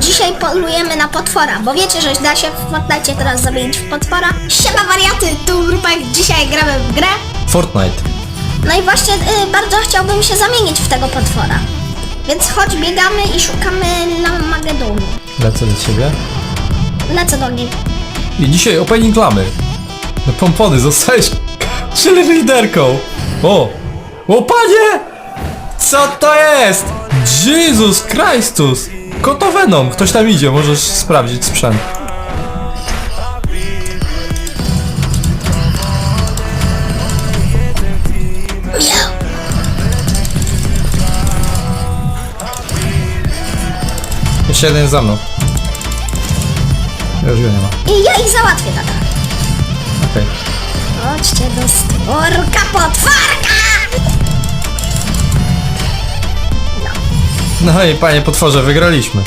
Dzisiaj polujemy na potwora, bo wiecie, że da się w Fortnite teraz zamienić w potwora. Siema wariaty, tu Rupek, dzisiaj gramy w grę. Fortnite. No i właśnie y, bardzo chciałbym się zamienić w tego potwora. Więc chodź, biegamy i szukamy Lamagedonu. Lecę do ciebie. Lecę do niej. I dzisiaj opening lamy. No pompony, zostałeś cheerleaderką. O! O panie! Co to jest? Jezus Chrystus! Koto Venom, ktoś tam idzie, możesz sprawdzić sprzęt. Jeszcze jeden za mną. Już go nie ma. I ja ich załatwię tata. Okej. Chodźcie do stworka potworka! No i panie potworze, wygraliśmy.